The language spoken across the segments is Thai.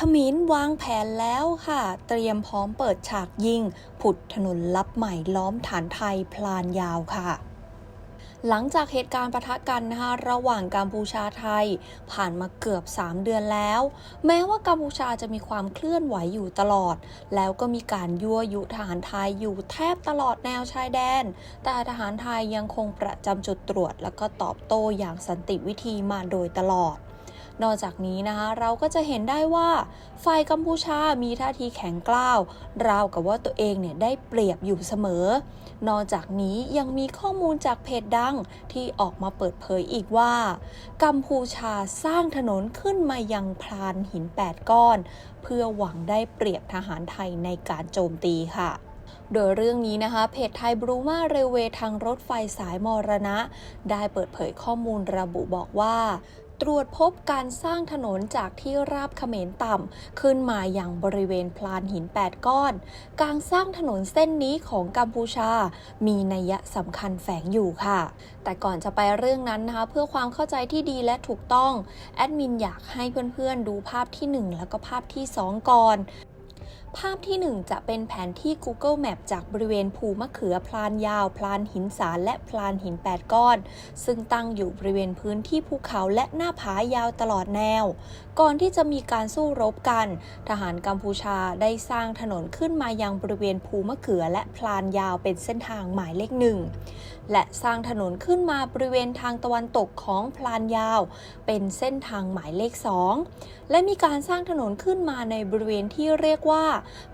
ขมิ้นวางแผนแล้วค่ะ เตรียมพร้อมเปิดฉากยิง ผุดถนนลับใหม่ล้อมฐานไทยพลานยาวค่ะหลังจากเหตุการณ์ปะทะกันนะคะระหว่างกัมพูชาไทย ผ่านมาเกือบ 3 เดือนแล้ว แม้ว่ากัมพูชาจะมีความเคลื่อนไหวอยู่ตลอด แล้วก็มีการยั่วยุทหารไทยอยู่แทบตลอดแนวชายแดน แต่ทหารไทยยังคงประจำจุดตรวจ แล้วก็ตอบโต้อย่างสันติวิธีมาโดยตลอด นอกจากนี้นะคะเราก็จะเห็นได้ว่าฝ่ายกัมพูชามีท่าทีแข็งกร้าวราวกับว่าตัวเองเนี่ยได้เปรียบอยู่เสมอ นอกจากนี้ยังมีข้อมูลจากเพจดังที่ออกมาเปิดเผยอีกว่า กัมพูชาสร้างถนนขึ้นมายังพรานหิน 8 ก้อน เพื่อหวังได้เปรียบทหารไทยในการโจมตีค่ะโดยเรื่องนี้นะคะ เพจไทยบรูมาเรเวทางรถไฟสายมรณะ ได้เปิดเผยข้อมูลระบุบอกว่า ตรวจพบการสร้างถนนจากที่ราบเขมรต่ำ ขึ้นมาอย่างบริเวณพลานหิน 8 ก้อน การสร้างถนนเส้นนี้ของกัมพูชา มีนัยสำคัญแฝงอยู่ค่ะ แต่ก่อนจะไปเรื่องนั้นนะคะ เพื่อความเข้าใจที่ดีและถูกต้อง แอดมินอยากให้เพื่อนๆดูภาพที่ 1 แล้วก็ภาพที่ 2 ก่อน ภาพที่ 1 จะเป็นแผนที่ Google Map จากบริเวณภูมะเขือพลานยาว พลานหินสารและพลานหิน 8 ก้อน ซึ่งตั้งอยู่บริเวณพื้นที่ภูเขาและหน้าผายาวตลอดแนว ก่อนที่จะมีการสู้รบกัน ทหารกัมพูชาได้สร้างถนนขึ้นมายังบริเวณภูมะเขือและพลานยาวเป็นเส้นทางหมายเลขหนึ่งและสร้างถนนขึ้นมาบริเวณทางตะวันตกของพลานยาว เป็นเส้นทางหมายเลข2และมีการสร้างถนนขึ้นมาในบริเวณที่เรียกว่า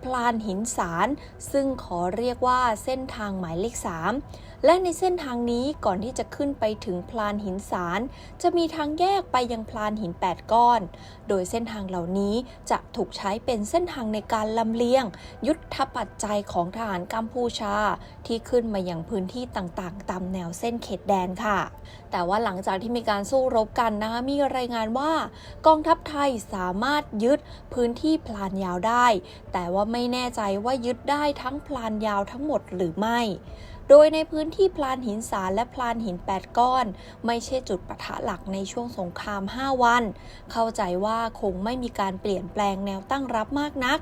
พลานหินสาร ซึ่งขอเรียกว่าเส้นทางหมายเลข 3 และในเส้นทางนี้ก่อนที่จะขึ้นไปถึงพลานหินสาร จะมีทางแยกไปยังพลานหิน 8 ก้อน โดยเส้นทางเหล่านี้จะถูกใช้เป็นเส้นทางในการลำเลียง ยุทธปัจจัยของทหารกัมพูชา ที่ขึ้นมาอย่างพื้นที่ต่างๆ ตามแนวเส้นเขตแดนค่ะ แต่ว่าหลังจากที่มีการสู้รบกันนะคะมีรายงานว่ากองทัพไทยสามารถยึดพื้นที่พลานยาวได้ แต่ว่าไม่แน่ใจว่ายึดได้ทั้งพลานยาวทั้งหมดหรือไม่โดยในพื้นที่พลานหินสารและพลานหิน 8 ก้อน ไม่ใช่จุดปะทะหลักในช่วงสงคราม 5 วัน เข้าใจว่าคงไม่มีการเปลี่ยนแปลงแนวตั้งรับมากนัก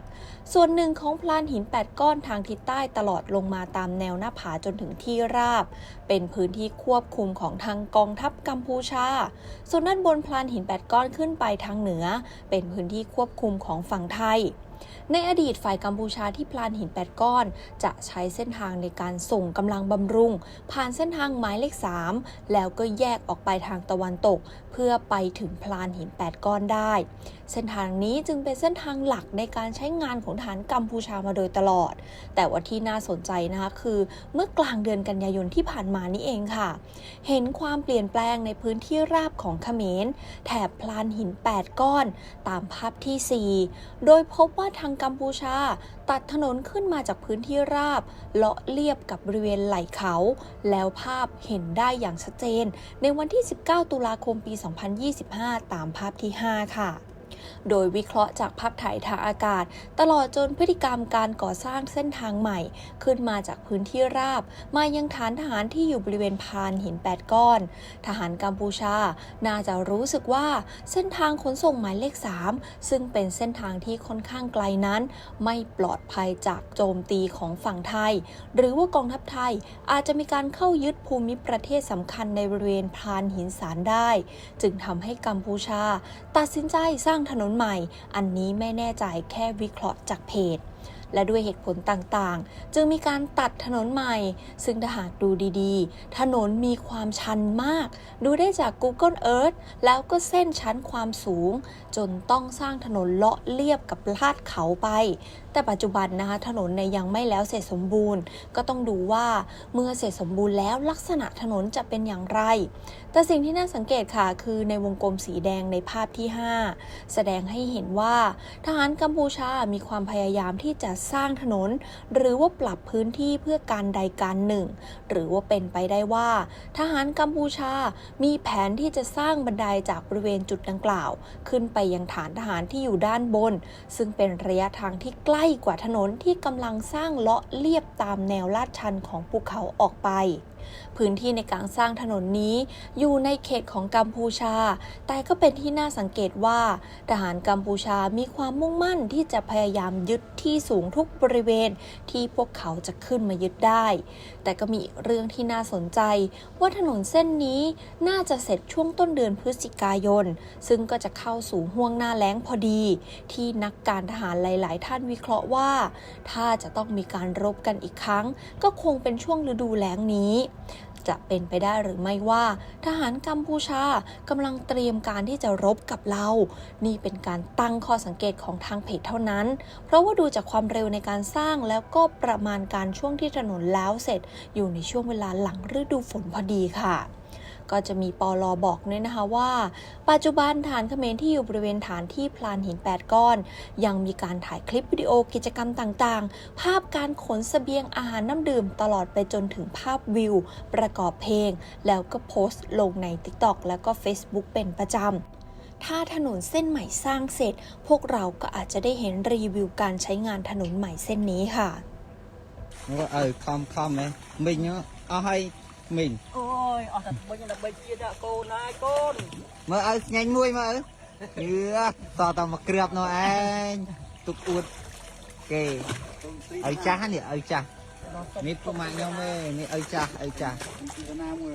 ส่วนหนึ่งของพลานหิน 8 ก้อนทางทิศใต้ตลอดลงมาตามแนวหน้าผาจนถึงที่ราบ เป็นพื้นที่ควบคุมของทางกองทัพกัมพูชา ส่วนด้านบนพลานหิน 8 ก้อนขึ้นไปทางเหนือ เป็นพื้นที่ควบคุมของฝั่งไทย ในอดีตฝ่ายกัมพูชาที่พลานหิน 8 ก้อน จะใช้เส้นทางในการส่งกำลังบำรุง ผ่านเส้นทางหมายเลข 3 แล้วก็แยกออกไปทางตะวันตก เพื่อไปถึงพลานหิน 8 ก้อนได้ เส้นทางนี้จึงเป็นเส้นทางหลักในการใช้งานของฐานกัมพูชามาโดยตลอด แต่ว่าที่น่าสนใจนะคะคือ เมื่อกลางเดือนกันยายนที่ผ่านมานี่เองค่ะ เห็นความเปลี่ยนแปลงในพื้นที่ราบของเขมรแถบพลานหิน 8 ก้อน ตามภาพที่ 4 โดยพบว่าทางกัมพูชา ตัดถนนขึ้นมาจากพื้นที่ราบ เลาะเลียบกับบริเวณไหล่เขา แล้วภาพเห็นได้อย่างชัดเจน ในวันที่ 19 ตุลาคมปี 2025 ตามภาพที่ 5 ค่ะ โดยวิเคราะห์จากภาพถ่ายทางอากาศ ตลอดจนพฤติกรรมการก่อสร้างเส้นทางใหม่ ขึ้นมาจากพื้นที่ราบ มายังฐานทหารที่อยู่บริเวณพานหิน8ก้อน ทหารกัมพูชา น่าจะรู้สึกว่าเส้นทางขนส่งหมายเลข 3 ซึ่งเป็นเส้นทางที่ค่อนข้างไกลนั้น ไม่ปลอดภัยจากโจมตีของฝั่งไทย หรือว่ากองทัพไทยอาจจะมีการเข้ายึดภูมิประเทศสำคัญในบริเวณพานหินสารได้ จึงทำให้กัมพูชา ตัดสินใจสร้างถนนใหม่ อันนี้ไม่แน่ใจแค่วิเคราะห์จากเพจ และด้วยเหตุผลต่างๆ จึงมีการตัดถนนใหม่ ซึ่งถ้าหากดูดีๆ ถนนมีความชันมาก ดูได้จาก Google Earth แล้วก็เส้นชั้นความสูง จนต้องสร้างถนนเลาะเลียบกับลาดเขาไป แต่ปัจจุบันนะคะถนนในยยังไม่แล้วเสร็จสมบูรณ์ ก็ต้องดูว่าเมื่อเสร็จสมบูรณ์แล้วลักษณะถนนจะเป็นอย่างไร แต่สิ่งที่น่าสังเกตค่ะ คือในวงกลมสีแดงในภาพที่ 5 แสดงให้เห็นว่าทหารกัมพูชามีความพยายามที่จะสร้างถนน หรือว่าปรับพื้นที่เพื่อการใดการหนึ่ง หรือว่าเป็นไปได้ว่า ทหารกัมพูชา มีแผนที่จะสร้างบันไดจากบริเวณจุดดังกล่าว ขึ้นไปยังฐานทหารที่อยู่ด้านบน ซึ่งเป็นระยะทางที่ใกล้กว่าถนนที่กำลังสร้างเลาะเลียบตามแนวลาดชันของภูเขาออกไป พื้นที่ในการสร้างถนนนี้อยู่ในเขตของกัมพูชา แต่ก็เป็นที่น่าสังเกตว่า ทหารกัมพูชามีความมุ่งมั่นที่จะพยายามยึดที่สูงทุกบริเวณที่พวกเขาจะขึ้นมายึดได้ แต่ก็มีอีกเรื่องที่น่าสนใจ ว่าถนนเส้นนี้น่าจะเสร็จช่วงต้นเดือนพฤศจิกายน ซึ่งก็จะเข้าสู่ห่วงหน้าแล้งพอดี ที่นักการทหารหลาย ๆ ท่านวิเคราะห์ว่า ถ้าจะต้องมีการรบกันอีกครั้ง ก็คงเป็นช่วงฤดูแล้งนี้จะเป็นไปได้หรือไม่ว่า ทหารกัมพูชากำลังเตรียมการที่จะรบกับเรา นี่เป็นการตั้งข้อสังเกตของทางเพจเท่านั้น เพราะว่าดูจากความเร็วในการสร้างแล้วก็ประมาณการช่วงที่ถนนแล้วเสร็จ อยู่ในช่วงเวลาหลังฤดูฝนพอดีค่ะ ก็จะมีปอลอบอกด้วยนะคะว่า ปัจจุบันฐานเขมรที่อยู่บริเวณฐานที่พลานหิน 8 ก้อน ยังมีการถ่ายคลิปวิดีโอกิจกรรมต่างๆ ภาพการขนเสบียงอาหารน้ำดื่มตลอดไปจนถึงภาพวิว ประกอบเพลง แล้วก็โพสต์ลงใน TikTok แล้วก็ Facebook เป็นประจำถ้าถนนเส้นใหม่สร้างเสร็จ พวกเราก็อาจจะได้เห็นรีวิวการใช้งานถนนใหม่เส้นนี้ค่ะ nó ờ khom khom này mình á à hay mình โอ้ មីងអូយអស់តែបិញដល់បីជាតិកូនហើយកូនមើលឲ្យស្ញែងមួយមើលយឺតតមកក្រាបនោះឯងទុកអួតគេឲ្យចាស់នេះឲ្យចាស់នេះពុកម៉ាក់ខ្ញុំឯងនេះឲ្យចាស់ឲ្យចាស់ណាមួយ